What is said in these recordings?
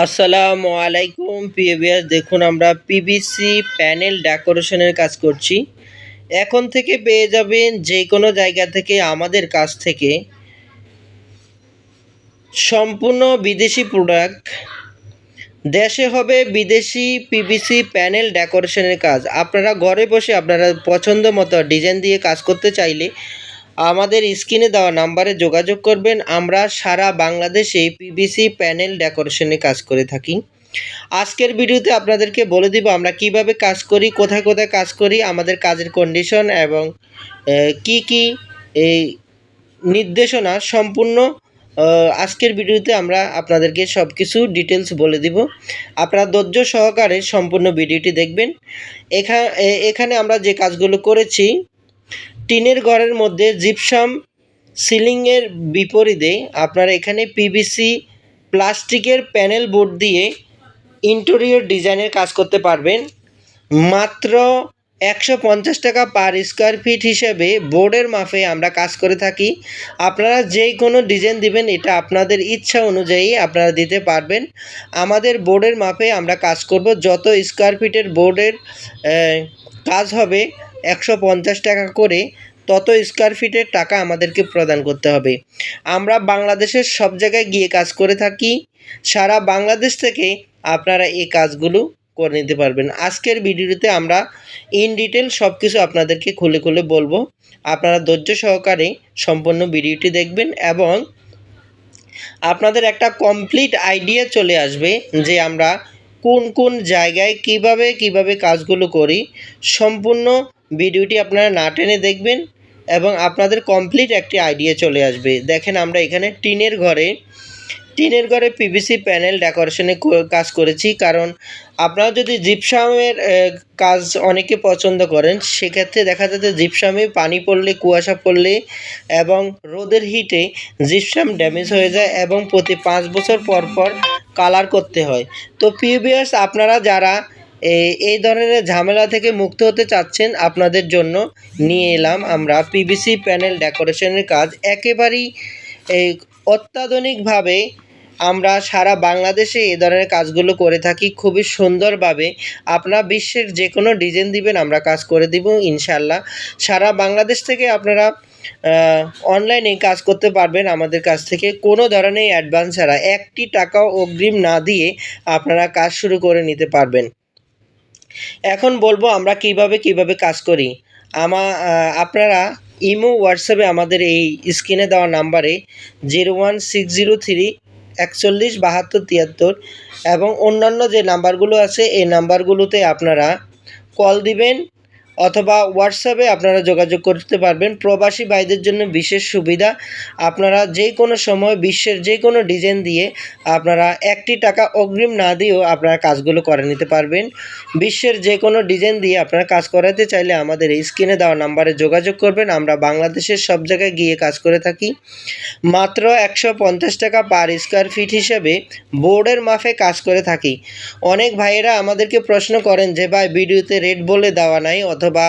আসসালামু আলাইকুম পিএবিএস দেখুন আমরা পিভিসি প্যানেল ডেকোরেশনের কাজ করছি। এখন থেকে পেয়ে যাবেন যে কোনো জায়গা থেকে আমাদের কাছ থেকে সম্পূর্ণ বিদেশি প্রোডাক্ট দেশে হবে বিদেশি পিভিসি প্যানেল ডেকোরেশনের কাজ। আপনারা ঘরে বসে আপনারা পছন্দ মতো ডিজাইন দিয়ে কাজ করতে চাইলে আমাদের স্ক্রিনে দেওয়া নাম্বারে যোগাযোগ করবেন। আমরা সারা বাংলাদেশে পিভিসি প্যানেল ডেকোরেশনে কাজ করে থাকি। আজকের ভিডিওতে আপনাদেরকে বলে দিব আমরা কীভাবে কাজ করি, কোথায় কোথায় কাজ করি, আমাদের কাজের কন্ডিশন এবং কি কি এই নির্দেশনা সম্পূর্ণ আজকের ভিডিওতে আমরা আপনাদেরকে সব কিছু ডিটেলস বলে দিব। আপনারা ধৈর্য সহকারে সম্পূর্ণ ভিডিওটি দেখবেন। এখানে আমরা যে কাজগুলো করেছি টিনের ঘরের মধ্যে জিপসাম সিলিংয়ের বিপরীতে আপনারা এখানে পিভিসি প্লাস্টিকের প্যানেল বোর্ড দিয়ে ইন্টেরিয়র ডিজাইনের কাজ করতে পারবেন। মাত্র একশো পঞ্চাশ টাকা পার স্কোয়ার ফিট হিসেবে বোর্ডের মাপে আমরা কাজ করে থাকি। আপনারা যে কোনো ডিজাইন দিবেন, এটা আপনাদের ইচ্ছা অনুযায়ী আপনারা দিতে পারবেন। আমাদের বোর্ডের মাপে আমরা কাজ করব। যত স্কোয়ার ফিটের বোর্ডের কাজ হবে একশো পঞ্চাশ টাকা করে তত স্কোয়ার ফিটের টাকা আমাদেরকে প্রদান করতে হবে। আমরা বাংলাদেশের সব জায়গায় গিয়ে কাজ করে থাকি। সারা বাংলাদেশ থেকে আপনারা এই কাজগুলো করে নিতে পারবেন। আজকের ভিডিওতে আমরা ইন ডিটেল সব কিছু আপনাদেরকে খুলে খুলে বলব। আপনারা ধৈর্য সহকারে সম্পূর্ণ ভিডিওটি দেখবেন এবং আপনাদের একটা কমপ্লিট আইডিয়া চলে আসবে যে আমরা কোন কোন জায়গায় কীভাবে কীভাবে কাজগুলো করি। সম্পূর্ণ ভিডিওটি আপনারা না টেনে দেখবেন এবং আপনাদের কমপ্লিট একটি আইডিয়া চলে আসবে। দেখেন আমরা এখানে টিনের ঘরে টিনের ঘরে পিভিসি প্যানেল ডেকোরেশনে কাজ করেছি। কারণ আপনারা যদি জিপসামের কাজ অনেকে পছন্দ করেন, সেক্ষেত্রে দেখা যাচ্ছে জিপসামে পানি পড়লে, কুয়াশা পড়লে এবং রোদের হিটে জিপসাম ড্যামেজ হয়ে যায় এবং প্রতি পাঁচ বছর পর পর কালার করতে হয়। তো পিভিএস আপনারা যারা এই ধরনের ঝামেলা থেকে মুক্ত হতে চাচ্ছেন আপনাদের জন্য। নিয়ে এলাম আমরা পিভিসি প্যানেল ডেকোরেশনের কাজ। একেবারেই অত্যাধুনিকভাবে আমরা সারা বাংলাদেশে এ ধরনের কাজগুলো করে থাকি খুবই সুন্দরভাবে। আপনারা বিশ্বের যে কোনো ডিজাইন দিবেন আমরা কাজ করে দিব ইনশাল্লাহ সারা বাংলাদেশ থেকে আপনারা অনলাইনে কাজ করতে পারবেন আমাদের কাছ থেকে। কোনো ধরনের অ্যাডভান্স ছাড়া একটি টাকাও অগ্রিম না দিয়ে আপনারা কাজ শুরু করে নিতে পারবেন। এখন বলব আমরা কীভাবে কীভাবে কাজ করি। আমা আপনারা ইমো হোয়াটসঅ্যাপে আমাদের এই স্ক্রিনে দেওয়া নাম্বারে zero one six zero three একচল্লিশ বাহাত্তর তিয়াত্তর এবং অন্যান্য যে নাম্বারগুলো আছে, এই নাম্বারগুলোতে আপনারা কল দিবেন। অথবা হোয়াটসঅ্যাপে আপনারা যোগাযোগ করতে পারবেন। প্রবাসী ভাইদের জন্য বিশেষ সুবিধা, আপনারা যে কোনো সময় বিশ্বের যে কোনো ডিজাইন দিয়ে আপনারা একটি টাকা অগ্রিম না দিয়েও আপনারা কাজগুলো করে নিতে পারবেন। বিশ্বের যে কোনো ডিজাইন দিয়ে আপনারা কাজ করাতে চাইলে আমাদের এই স্ক্রিনে দেওয়া নাম্বারে যোগাযোগ করবেন। আমরা বাংলাদেশের সব জায়গায় গিয়ে কাজ করে থাকি। মাত্র একশো পঞ্চাশ টাকা পার স্কোয়ার ফিট হিসেবে বোর্ডের মাফে কাজ করে থাকি। অনেক ভাইয়েরা আমাদেরকে প্রশ্ন করেন যে, ভাই ভিডিওতে রেট বলে দেওয়া নাই অথবা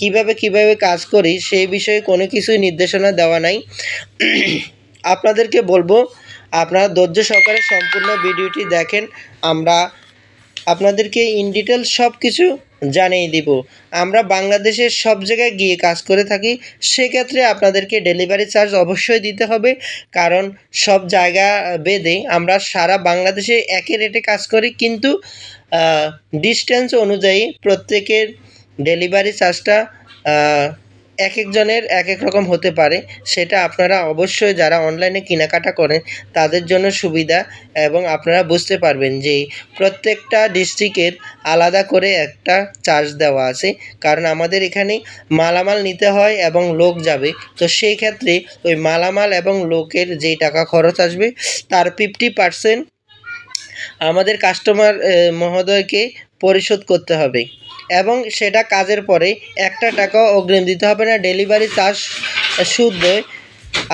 কীভাবে কীভাবে কাজ করি সেই বিষয়ে কোনো কিছুই নির্দেশনা দেওয়া নাই। আপনাদেরকে বলব, আপনারা ধৈর্য সহকারে সম্পূর্ণ ভিডিওটি দেখেন, আমরা আপনাদেরকে ইন ডিটেল সব কিছু জানিয়ে দিব। আমরা বাংলাদেশের সব জায়গায় গিয়ে কাজ করে থাকি, সেক্ষেত্রে আপনাদেরকে ডেলিভারি চার্জ অবশ্যই দিতে হবে, কারণ সব জায়গা বেদে আমরা সারা বাংলাদেশে একই রেটে কাজ করি, কিন্তু ডিস্টেন্স অনুযায়ী প্রত্যেকের ডেলিভারি চার্জটা এক একজনের এক এক রকম হতে পারে। সেটা আপনারা অবশ্যই যারা অনলাইনে কেনাকাটা করেন, তাদের জন্য সুবিধা এবং আপনারা বুঝতে পারবেন যে প্রত্যেকটা ডিস্ট্রিক্টের আলাদা করে একটা চার্জ দেওয়া আছে। কারণ আমাদের এখানে মালামাল নিতে হয় এবং লোক যাবে। তো সেই ক্ষেত্রে ওই মালামাল এবং লোকের যেই টাকা খরচ আসবে, তার ফিফটি পার্সেন্ট আমাদের কাস্টমার মহোদয়কে পরিশোধ করতে হবে। এবং সেটা কাজের পরে একটা টাকাও অগ্রিম দিতে হবে না। ডেলিভারি চার্জ শুদ্ধ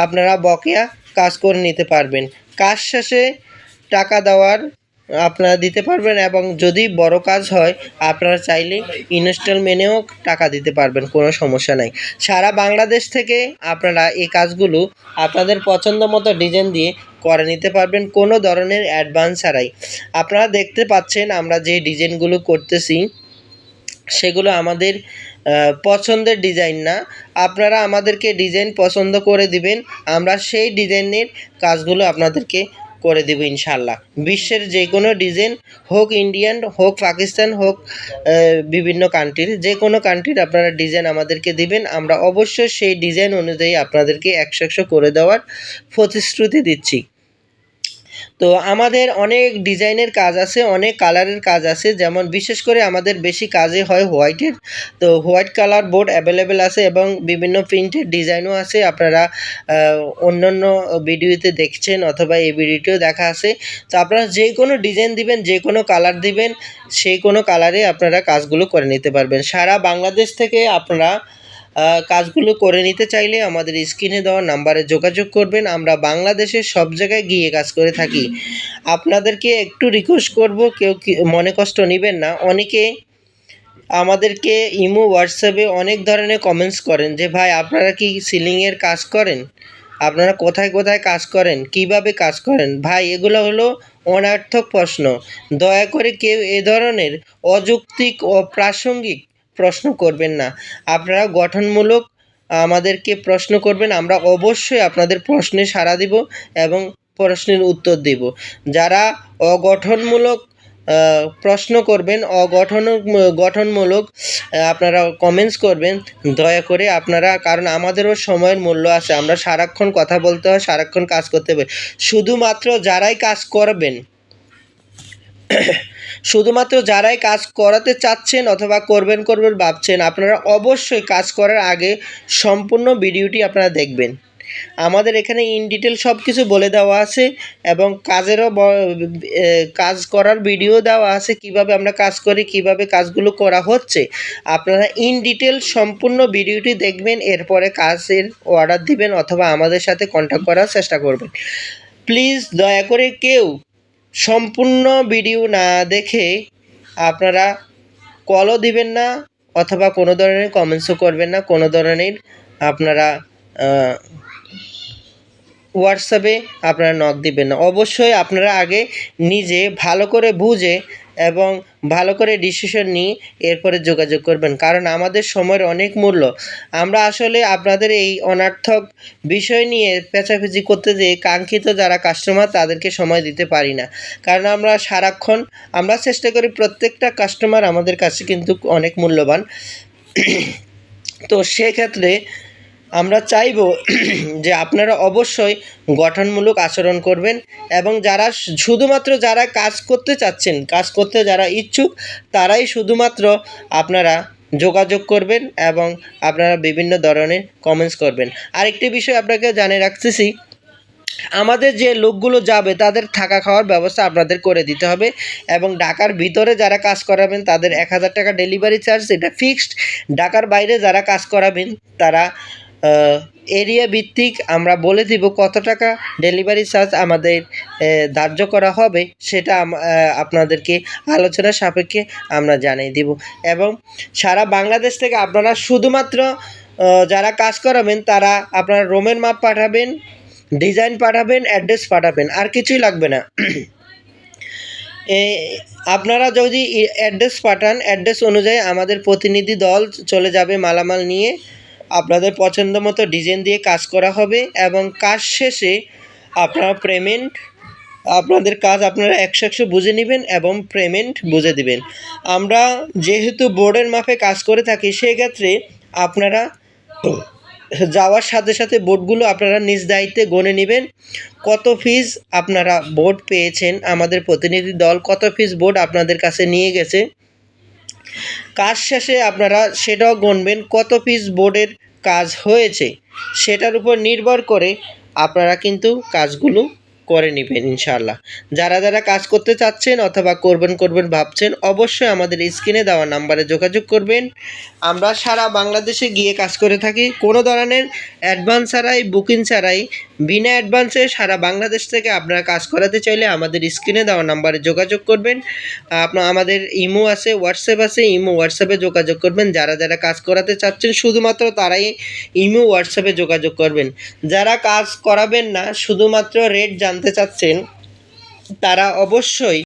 আপনারা বকেয়া কাজ করে নিতে পারবেন। কাজ শেষে টাকা দেওয়ার আপনারা দিতে পারবেন এবং যদি বড় কাজ হয়, আপনারা চাইলে ইনস্টলমেন্টেও টাকা দিতে পারবেন, কোনো সমস্যা নাই। সারা বাংলাদেশ থেকে আপনারা এই কাজগুলো আপনাদের পছন্দ মতো ডিজাইন দিয়ে করে নিতে পারবেন, কোনো ধরনের অ্যাডভান্স ছাড়াই। আপনারা দেখতে পাচ্ছেন আমরা যে ডিজাইনগুলো করতেছি সেগুলো আমাদের পছন্দের ডিজাইন না। আপনারা আমাদেরকে ডিজাইন পছন্দ করে দিবেন, আমরা সেই ডিজাইনের কাজগুলো আপনাদেরকে করে দেবো ইনশাল্লাহ বিশ্বের যে কোনো ডিজাইন হোক ইন্ডিয়ান হোক পাকিস্তান হোক বিভিন্ন কান্ট্রির যে কোনো কান্ট্রির আপনারা ডিজাইন আমাদেরকে দিবেন, আমরা অবশ্যই সেই ডিজাইন অনুযায়ী আপনাদেরকে একশো একশো করে দেওয়ার প্রতিশ্রুতি দিচ্ছি। তো আমাদের অনেক ডিজাইনের কাজ আছে, অনেক কালারের কাজ আছে, যেমন বিশেষ করে আমাদের বেশি কাজে হয় হোয়াইটের। তো হোয়াইট কালার বোর্ড অ্যাভেলেবেল আছে এবং বিভিন্ন প্রিন্টের ডিজাইনও আছে, আপনারা অন্যান্য ভিডিওতে দেখছেন অথবা এই ভিডিওতেও দেখা আছে। তো আপনারা যে কোনো ডিজাইন দিবেন, যে কোনো কালার দিবেন, সেই কোনো কালারে আপনারা কাজগুলো করে নিতে পারবেন। সারা বাংলাদেশ থেকে আপনারা কাজগুলো করে নিতে চাইলে আমাদের স্ক্রিনে দেওয়া নাম্বারে যোগাযোগ করবেন। আমরা বাংলাদেশের সব জায়গায় গিয়ে কাজ করে থাকি। আপনাদেরকে একটু রিকোয়েস্ট করব, কেউ মনে কষ্ট নেবেন না। অনেকে আমাদেরকে ইমো হোয়াটসঅ্যাপে অনেক ধরনের কমেন্টস করেন যে, ভাই, আপনারা কি সিলিংয়ের কাজ করেন? আপনারা কোথায় কোথায় কাজ করেন? কীভাবে কাজ করেন? ভাই, এগুলো হলো অনার্থক প্রশ্ন। দয়া করে কেউ এ ধরনের অযৌক্তিক ও প্রাসঙ্গিক প্রশ্ন করবেন না। আপনারা গঠনমূলক আমাদেরকে প্রশ্ন করবেন, আমরা অবশ্যই আপনাদের প্রশ্নে সাড়া দিব এবং প্রশ্নের উত্তর দেব। যারা অগঠনমূলক প্রশ্ন করবেন অগঠন গঠনমূলক আপনারা কমেন্টস করবেন, দয়া করে আপনারা, কারণ আমাদেরও সময়ের মূল্য আছে, আমরা সারাক্ষণ কথা বলতে হয়, সারাক্ষণ কাজ করতে হবে। শুধুমাত্র যারাই কাজ করবেন শুধুমাত্র যারাই কাজ করাতে চাচ্ছেন অথবা করবেন করবেন ভাবছেন, আপনারা অবশ্যই কাজ করার আগে সম্পূর্ণ ভিডিওটি আপনারা দেখবেন। আমাদের এখানে ইন ডিটেল সব কিছু বলে দেওয়া আছে এবং কাজেরও কাজ করার ভিডিও দেওয়া আছে, কীভাবে আমরা কাজ করি, কীভাবে কাজগুলো করা হচ্ছে। আপনারা ইন ডিটেল সম্পূর্ণ ভিডিওটি দেখবেন, এরপরে কাজের অর্ডার দিবেন অথবা আমাদের সাথে কন্ট্যাক্ট করার চেষ্টা করবেন। প্লিজ দয়া করে কেউ সম্পূর্ণ ভিডিও না দেখে আপনারা কলও দিবেন না, অথবা কোনো ধরনের কমেন্টসও করবেন না, কোনো ধরনের আপনারা হোয়াটসঅ্যাপে আপনারা নক দিবেন না। অবশ্যই আপনারা আগে নিজে ভালো করে বুঝে এবং ভালো করে ডিসিশন নিয়ে এরপরে যোগাযোগ করবেন। কারণ আমাদের সময়ের অনেক মূল্য। আমরা আসলে আপনাদের এই অনার্থক বিষয় নিয়ে পেঁচাপেচি করতে যেয়ে কাঙ্ক্ষিত যারা কাস্টমার তাদেরকে সময় দিতে পারি না। কারণ আমরা সারাক্ষণ, আমরা চেষ্টা করি প্রত্যেকটা কাস্টমার আমাদের কাছে কিন্তু অনেক মূল্যবান। তো সেক্ষেত্রে আমরা চাইব যে আপনারা অবশ্যই গঠনমূলক আচরণ করবেন এবং যারা শুধুমাত্র যারা কাজ করতে চাচ্ছেন, কাজ করতে যারা ইচ্ছুক, তারাই শুধুমাত্র আপনারা যোগাযোগ করবেন এবং আপনারা বিভিন্ন ধরনের কমেন্টস করবেন। আরেকটি বিষয় আপনাকে জানিয়ে রাখতেছি, আমাদের যে লোকগুলো যাবে, তাদের থাকা খাওয়ার ব্যবস্থা আপনাদের করে দিতে হবে এবং ঢাকার ভিতরে যারা কাজ করাবেন, তাদের এক হাজার টাকা ডেলিভারি চার্জ এটা ফিক্সড ঢাকার বাইরে যারা কাজ করাবেন, তারা এরিয়া ভিত্তিক আমরা বলে দিব কত টাকা ডেলিভারি চার্জ আমাদের ধার্য করা হবে, সেটা আপনাদেরকে আলোচনা সাপেক্ষে আমরা জানিয়ে দিব। এবং সারা বাংলাদেশ থেকে আপনারা শুধুমাত্র যারা কাজ করাবেন, তারা আপনারা রোমের মাপ পাঠাবেন ডিজাইন পাঠাবেন অ্যাড্রেস পাঠাবেন, আর কিছুই লাগবে না। আপনারা যদি অ্যাড্রেস পাঠান অ্যাড্রেস অনুযায়ী আমাদের প্রতিনিধি দল চলে যাবে মালামাল নিয়ে। আপনাদের পছন্দ মতো ডিজাইন দিয়ে কাজ করা হবে এবং কাজ শেষে আপনারা পেমেন্ট আপনাদের কাজ আপনারা একশো একশো বুঝে নেবেন এবং পেমেন্ট বুঝে দিবেন। আমরা যেহেতু বোর্ডের মাপে কাজ করে থাকি, সেক্ষেত্রে আপনারা যাওয়ার সাথে সাথে বোর্ডগুলো আপনারা নিজ দায়িত্বে গণে নেবেন। কত ফিজ আপনারা বোর্ড পেয়েছেন? আমাদের প্রতিনিধি দল কত ফিজ বোর্ড আপনাদের কাছে নিয়ে গেছে? কাজ শেষে আপনারা সেটাও গণবেন কত পিস বোর্ডের কাজ হয়েছে, সেটার উপর নির্ভর করে আপনারা কিন্তু কাজগুলো করে নেবেন, ইনশাআল্লাহ। যারা যারা কাজ করতে চাচ্ছেন অথবা করবেন করবেন ভাবছেন, অবশ্যই আমাদের স্ক্রিনে দেওয়া নাম্বারে যোগাযোগ করবেন। আমরা সারা বাংলাদেশে গিয়ে কাজ করে থাকি। কোনো ধরনের অ্যাডভান্স ছাড়াই, বুকিং ছাড়াই, বিনা অ্যাডভান্সে সারা বাংলাদেশ থেকে আপনারা কাজ করাতে চাইলে আমাদের স্ক্রিনে দেওয়া নাম্বারে যোগাযোগ করবেন। আপনার আমাদের ইমো আছে, হোয়াটসঅ্যাপ আছে, ইমো হোয়াটসঅ্যাপে যোগাযোগ করবেন। যারা যারা কাজ করাতে চাচ্ছেন, শুধুমাত্র তারাই ইমো হোয়াটসঅ্যাপে যোগাযোগ করবেন। যারা কাজ করাবেন না, শুধুমাত্র রেট জানতে জানতে চাচ্ছেন তারা অবশ্যই